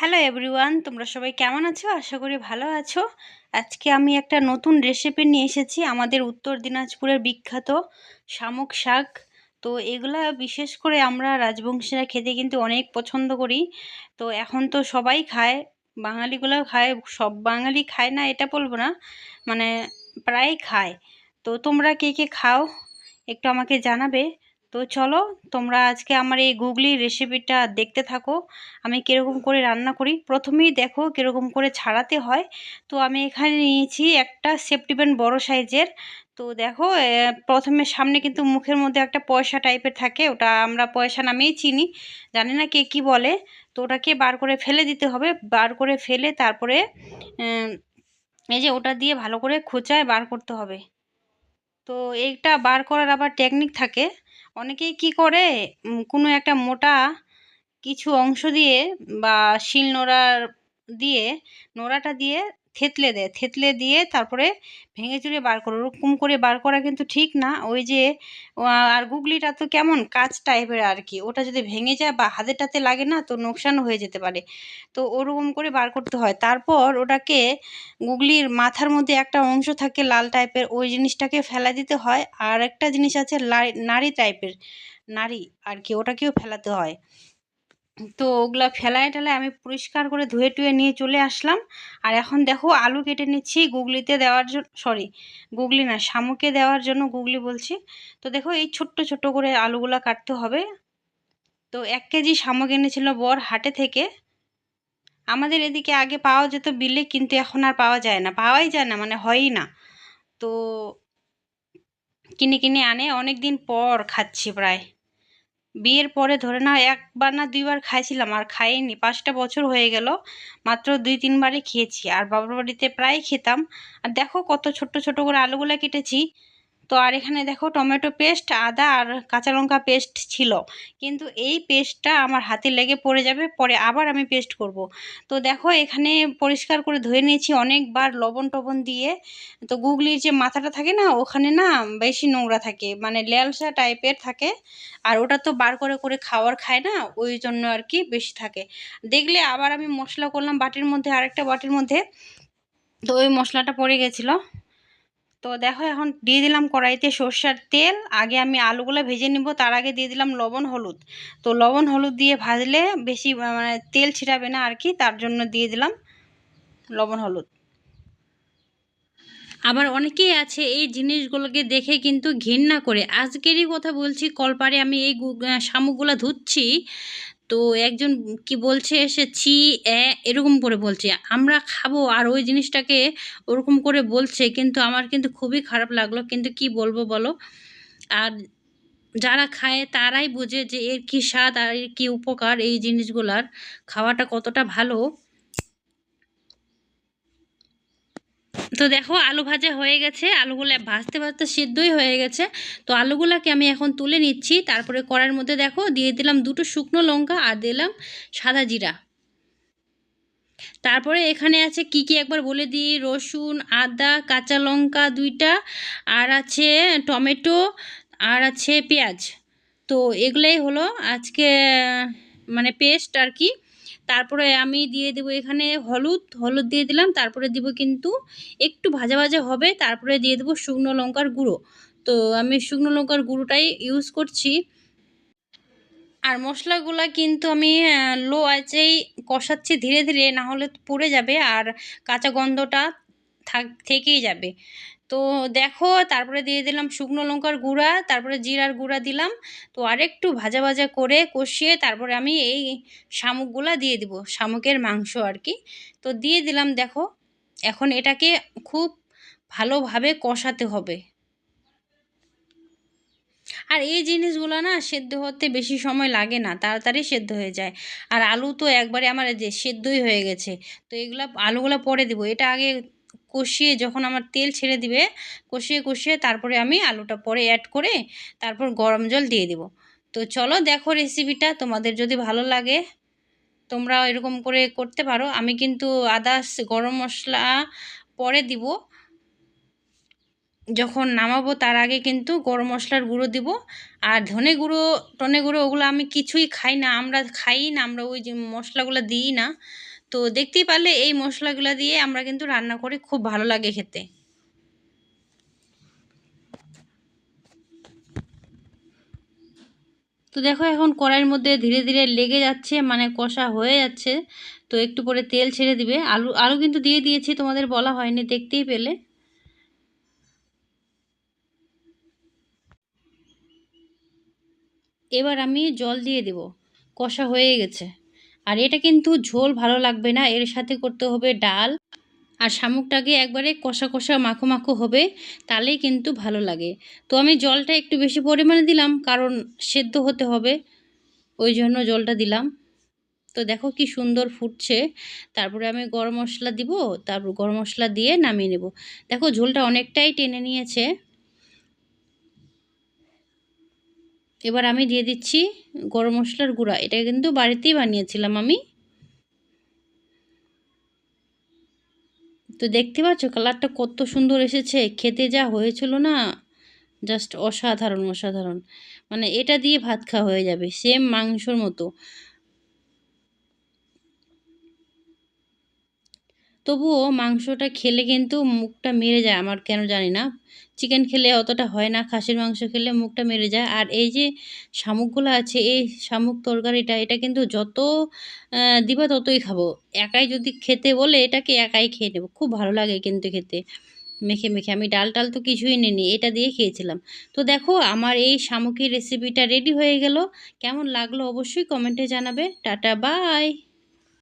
Hello everyone তোমরা সবাই কেমন আছো? আশা করি ভালো আছো। আজকে আমি একটা নতুন রেসিপি নিয়ে এসেছি। আমাদের উত্তর দিনাজপুরের বিখ্যাত শামুক শাক। তো এগুলা বিশেষ করে আমরা রাজবংশীরা খেতে কিন্তু অনেক পছন্দ করি। তো এখন তো সবাই খায় বাঙালিগুলো খায়। সব বাঙালি খায় না, এটা বলব না। মানে প্রায় খায়। তো তোমরা কে কে খাও, একটু আমাকে জানাবে। তো চলো, তোমরা আজকে আমার এই গুগলি রেসিপিটা দেখতে থাকো। আমি কীরকম করে রান্না করি? প্রথমেই দেখো কীরকম করে ছাড়াতে হয়। তো আমি এখানে নিয়েছি একটা সেফটিব্যান্ড বড় সাইজের। তো দেখো প্রথমে সামনে কিন্তু মুখের মধ্যে একটা পয়সা টাইপের থাকে, ওটা আমরা পয়সা নামেই চিনি। জানি না কে কী বলে। তো ওটাকে বার করে ফেলে দিতে হবে। বার করে ফেলে তারপরে এই যে ওটা দিয়ে ভালো করে খোঁচায় বার করতে হবে। তো এইটা বার করার আবার টেকনিক থাকে। অনেকেই কি করে? কোনো একটা মোটা কিছু অংশ দিয়ে বা শিল নোড়ার দিয়ে, নোড়াটা দিয়ে থেতলে দেয়, থেতলে দিয়ে তারপরে ভেঙে চুরে বার করো, ওরকম করে বার করা কিন্তু ঠিক না। ওই যে আর গুগলিটা তো কেমন কাজ টাইপের আর কি। ওটা যদি ভেঙে যায় বা হাতেরটাতে লাগে না তো নোকসান হয়ে যেতে পারে। তো ওরকম করে বার করতে হয়। তারপর ওটাকে গুগলির মাথার মধ্যে একটা অংশ থাকে লাল টাইপের, ওই জিনিসটাকে ফেলা দিতে হয়। আর একটা জিনিস আছে নারী টাইপের নারী আর কি, ওটাকেও ফেলাতে হয়। তো ওগুলা ফেলায় টেলায় আমি পরিষ্কার করে ধুয়ে টুয়ে নিয়ে চলে আসলাম। আর এখন দেখো আলু কেটে নিচ্ছি গুগলিতে দেওয়ার জন্য সরি গুগলি না, শামুকে দেওয়ার জন্য গুগলি বলছি। তো দেখো এই ছোট্ট ছোট্ট করে আলুগুলা কাটতে হবে। তো এক কেজি শামুক এনেছিল বর হাটে থেকে। আমাদের এদিকে আগে পাওয়া যেত বিলে, কিন্তু এখন আর পাওয়া যায় না। পাওয়াই যায় না মানে হয়ই না। তো কিনে কিনে আনে অনেক দিন পর খাচ্ছি প্রায়। বিয়ের পরে ধরে নাও একবার না দুইবার খাইছিলাম, আর খাইনি। পাঁচটা বছর হয়ে গেল, মাত্র দুই তিনবারই খেয়েছি। আর বাবার বাড়িতে প্রায় খেতাম। আর দেখো কত ছোট্ট ছোট করে আলুগুলো কেটেছি। তো আর এখানে দেখো টমেটো পেস্ট, আদা আর কাঁচা লঙ্কা পেস্ট ছিল। কিন্তু এই পেস্টটা আমার হাতে লেগে পড়ে যাবে, পরে আবার আমি পেস্ট করব। তো দেখো এখানে পরিষ্কার করে ধুয়ে নিয়েছি অনেকবার লবণ টবণ দিয়ে। তো গুগলির যে মাথাটা থাকে না, ওখানে না বেশি নোংরা থাকে মানে লেলসা টাইপের থাকে। আর ওটা তো বার করে করে খাওয়ার খায় না, ওই জন্য আর কি বেশি থাকে। দেখলে আবার আমি মশলা করলাম বাটির মধ্যে, আরেকটা বাটির মধ্যে। তো ওই মশলাটা পড়ে গেছিল। তো দেখো এখন দিয়ে দিলাম কড়াইতে সর্ষার তেল। আগে আমি আলুগুলো ভেজে নিব, তার আগে দিয়ে দিলাম লবণ, হলুদ। তো লবণ, হলুদ দিয়ে ভাজলে বেশি মানে তেল ছিটাবে না আর কি, তার জন্য দিয়ে দিলাম লবণ, হলুদ। আবার অনেকেই আছে এই জিনিসগুলোকে দেখে কিন্তু ঘৃণা করে। আজকেরই কথা বলছি, কলপারে আমি এই শামুকগুলো ধুচ্ছি। তো একজন কি বলছে সে ছি, এ, এরকম করে বলছে। আমরা খাব আর ওই জিনিসটাকে ওরকম করে বলছে, কিন্তু আমার কিন্তু খুবই খারাপ লাগল, কিন্তু কি বলব বলো? আর যারা খায় তারাই বোঝে যে এর কী স্বাদ আর এর কী উপকার এই জিনিসগুলার। খাওয়াটা কতটা ভালো। তো দেখো আলু ভাজা হয়ে গেছে। আলুগুলো ভাজতে ভাজতে সিদ্ধই হয়ে গেছে। তো আলুগুলোকে আমি এখন তুলে নিচ্ছি। তারপরে কড়ার মধ্যে দেখো দিয়ে দিলাম দুটো শুকনো লঙ্কা আর দিলাম সাদা জিরা। তারপরে এখানে আছে কি কি একবার বলে দিই? রসুন, আদা, কাঁচা লঙ্কা দুইটা আর আছে টমেটো আর আছে পেঁয়াজ। তো এগুলোই হলো আজকে মানে পেস্ট আর কি। তারপরে আমি দিয়ে দেবো এখানে হলুদ হলুদ দিয়ে দিলাম, তারপরে দিব কিন্তু একটু ভাজা ভাজা হবে, তারপরে দিয়ে দেবো শুকনো লঙ্কার গুঁড়ো। তো আমি শুকনো লঙ্কার গুঁড়োটাই ইউজ করছি। আর মশলাগুলো কিন্তু আমি লো আঁচেই কষাচ্ছি ধীরে ধীরে না হলে পুড়ে যাবে আর কাঁচা গন্ধটা থাক, থেকেই যাবে। তো দেখো, তারপরে দিয়ে দিলাম শুকনো লঙ্কার গুঁড়া, তারপরে জিরার গুঁড়া দিলাম। তো আরেকটু ভাজা ভাজা করে কষিয়ে তারপরে আমি এই শামুকগুলা দিয়ে দিব, শামুকের মাংস আর কি। তো দিয়ে দিলাম, দেখো, এখন এটাকে খুব ভালোভাবে কষাতে হবে। আর এই জিনিসগুলো না সেদ্ধ হতে বেশি সময় লাগে না, তাড়াতাড়ি সেদ্ধ হয়ে যায়। আর আলু তো একবারে আমার যে সেদ্ধই হয়ে গেছে, তো এগুলো, আলুগুলো পরে দিব। এটা আগে কষিয়ে যখন আমার তেল ছেড়ে দিবে, কষিয়ে কষিয়ে তারপরে আমি আলুটা পরে অ্যাড করে তারপর গরম জল দিয়ে দিব। তো চলো দেখো রেসিপিটা তোমাদের যদি ভালো লাগে তোমরা এরকম করে করতে পারো। আমি কিন্তু আদাস গরম মশলা পরে দিব। যখন নামাবো তার আগে কিন্তু গরম মশলার গুঁড়ো দিব। আর ধনে গুঁড়ো, টনে গুঁড়ো ওগুলো আমি কিছুই খাই না। আমরা খাই না, আমরা ওই যে মশলাগুলো দিই না। তো দেখতেই পারলে এই মশলাগুলো দিয়ে আমরা কিন্তু রান্না করি, খুব ভালো লাগে খেতে। তো দেখো এখন কড়াইয়ের মধ্যে ধীরে ধীরে লেগে যাচ্ছে মানে কষা হয়ে যাচ্ছে। তো একটু পরে তেল ছেড়ে দিবে। আলু আলু কিন্তু দিয়ে দিয়েছি, তোমাদের বলা হয়নি, দেখতেই পেলে। এবার আমি জল দিয়ে দেব। কষা হয়ে গেছে। আর এটা কিন্তু ঝোল ভালো লাগবে না। এর সাথে করতে হবে ডাল। আর শামুকটাকে একবারে কষা কষা মাখো মাখো হবে, তাহলেই কিন্তু ভালো লাগে। তো আমি জলটা একটু বেশি পরিমাণে দিলাম, কারণ সেদ্ধ হতে হবে, ওই জন্য জলটা দিলাম। তো দেখো কি সুন্দর ফুটছে। তারপরে আমি গরম মশলা দিব, তারপর গরম মশলা দিয়ে নামিয়ে নেব। দেখো ঝোলটা অনেকটাই টেনে নিয়েছে। এবার আমি দিয়ে দিচ্ছি গরম মশলার গুঁড়া, এটা কিন্তু বাড়িতেই বানিয়েছিলাম আমি। তো দেখতে পাচ্ছ কালারটা কত সুন্দর এসেছে, খেতে যা হয়েছিল না জাস্ট অসাধারণ অসাধারণ। মানে এটা দিয়ে ভাত খাওয়া হয়ে যাবে সেম মাংসর মতো। তবুও মাংসটা খেলে কিন্তু মুখটা মেরে যায়, আমার কেন জানি না। চিকেন খেলে অতটা হয় না, খাসির মাংস খেলে মুখটা মেরে যায়। আর এই যে শামুকগুলো আছে, এই শামুক তরকারিটা, এটা কিন্তু যত দিবা ততই খাব। একাই যদি খেতে বলে, এটাকে একাই খেয়ে নেব। খুব ভালো লাগে কিন্তু খেতে। মেখে মেখে। আমি ডাল টাল তো কিছুই নিইনি, এটা দিয়ে খেয়েছিলাম। তো দেখো, আমার এই শামুকের রেসিপিটা রেডি হয়ে গেল। কেমন লাগল অবশ্যই কমেন্টে জানাবে। Tata bye